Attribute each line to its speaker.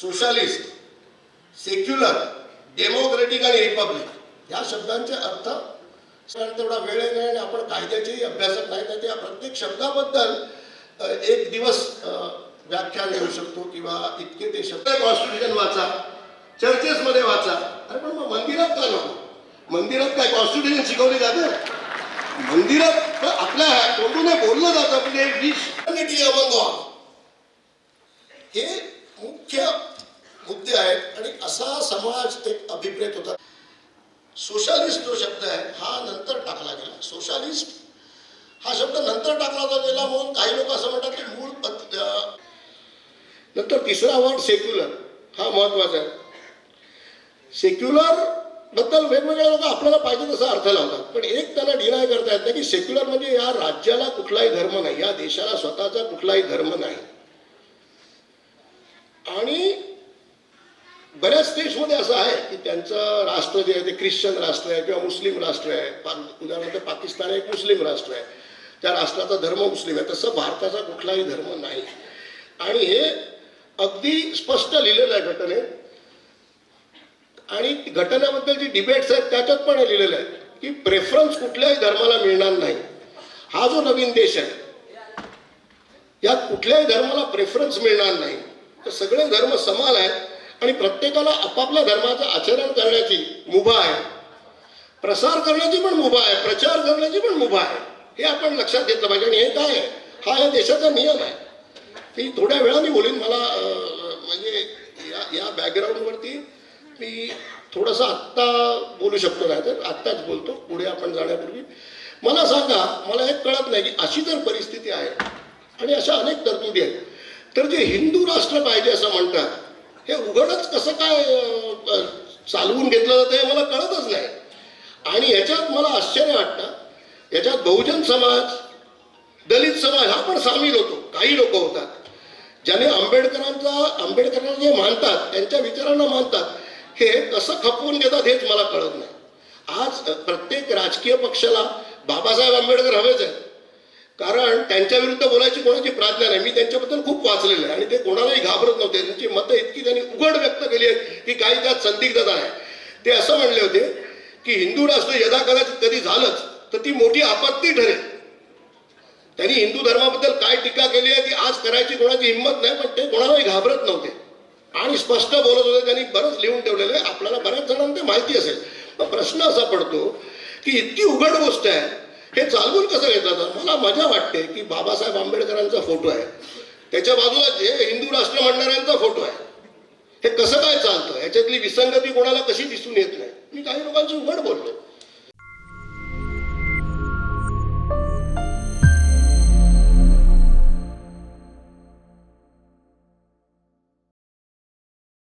Speaker 1: Socialist secular democratic आणि republic या शब्दांचे अर्थ तेवढा वेळ नाही आणि आपण कायद्याचेही अभ्यासक नाही तर त्या प्रत्येक शब्दाबद्दल एक दिवस व्याख्यान देऊ शकतो किंवा इतके ते शब्द कॉन्स्टिट्यूशन वाचा चर्चेसमध्ये वाचा. अरे पण मग मंदिरात का नको? मंदिरात काय कॉन्स्टिट्यूशन शिकवले जाते? मंदिरात तर आपल्या तोंडूने बोललं जातं म्हणजे विश हे आणि असा समाज एक अभिप्रेत होता. सोशालिस्ट जो शब्द आहे हा नंतर टाकला गेला. सोशालिस्ट हा शब्द नंतर टाकला गेला म्हणून काही लोक असं म्हणतात की मूळ नंतर तिसरा वर्ड सेक्युलर हा महत्त्वाचा आहे. सेक्युलरबद्दल वेगवेगळ्या लोक आपल्याला पाहिजे तसा अर्थ लावतात. पण एक त्याला डिनाय करता येत नाही की सेक्युलर म्हणजे या राज्याला कुठलाही धर्म नाही या देशाला स्वतःचा कुठलाही धर्म नाही. आणि बऱ्याच देशमध्ये असं आहे की त्यांचं राष्ट्र जे आहे ते ख्रिश्चन राष्ट्र आहे किंवा मुस्लिम राष्ट्र आहे. उदाहरणार्थ पाकिस्तान एक मुस्लिम राष्ट्र आहे. त्या राष्ट्राचा धर्म मुस्लिम आहे. तसं भारताचा कुठलाही धर्म नाही. आणि हे अगदी स्पष्ट लिहिलेलं आहे घटनेत. आणि घटनेबद्दल जी डिबेट्स आहेत त्याच्यात पण हे लिहिलेलं आहे की प्रेफरन्स कुठल्याही धर्माला मिळणार नाही. हा जो नवीन देश आहे यात कुठल्याही धर्माला प्रेफरन्स मिळणार नाही. तर सगळे धर्म समान आहेत. आणि प्रत्येकाला आपापल्या धर्माचं आचरण करण्याची मुभा आहे. प्रसार करण्याची पण मुभा आहे प्रचार करण्याची पण मुभा आहे. हे आपण लक्षात घेतलं पाहिजे आणि हे काय आहे? हा या देशाचा नियम आहे. की थोड्या वेळाने बोलीन मला म्हणजे या या बॅकग्राऊंडवरती मी थोडंसं आत्ता बोलू शकतो नाही तर आत्ताच बोलतो पुढे आपण जाण्यापूर्वी. मला सांगा मला एक कळत नाही की अशी जर परिस्थिती आहे आणि अशा अनेक तरतुदी आहेत. तर जे हिंदू राष्ट्र पाहिजे असं म्हणतात हे उघडच कसं काय चालवून घेतलं जातं हे मला कळतच नाही. आणि याच्यात मला आश्चर्य वाटतं याच्यात बहुजन समाज दलित समाज हा पण सामील होतो काही लोक होतात. ज्याने आंबेडकरांचा आंबेडकरांना जे मानतात त्यांच्या विचारांना मानतात हे कसं खपवून घेतात हेच मला कळत नाही. आज प्रत्येक राजकीय पक्षाला बाबासाहेब आंबेडकर हवेच आहेत. कारण त्यांच्या विरुद्ध बोलायची कोणाची प्रार्थना नाही. मी त्यांच्याबद्दल खूप वाचलेलं आहे आणि ते कोणालाही घाबरत नव्हते. त्यांची मतं इतकी त्यांनी उघड व्यक्त केली आहेत की काही त्यात संदिग्धता आहे ते असं म्हणले होते की हिंदू राष्ट्र यदा कदाचित कधी झालंच तर ती मोठी आपत्ती ठरेल. त्यांनी हिंदू धर्माबद्दल काय टीका केली आहे ती आज करायची कोणाची हिंमत नाही पण ते कोणालाही घाबरत नव्हते. आणि स्पष्ट बोलत होते. त्यांनी बरंच लिहून ठेवलेलं आहे. आपल्याला बऱ्याच जणांना ते माहिती असेल. पण प्रश्न असा पडतो की इतकी उघड गोष्ट आहे हे चालवून कसं घेतलं मला मजा वाटते की बाबासाहेब आंबेडकरांचा फोटो आहे. त्याच्या बाजूला जे हिंदू राष्ट्र म्हणणाऱ्यांचा फोटो आहे. हे कसं काय चालतं? याच्यातली विसंगती कोणाला कशी दिसून येत नाही? मी काही लोकांची उघड बोललो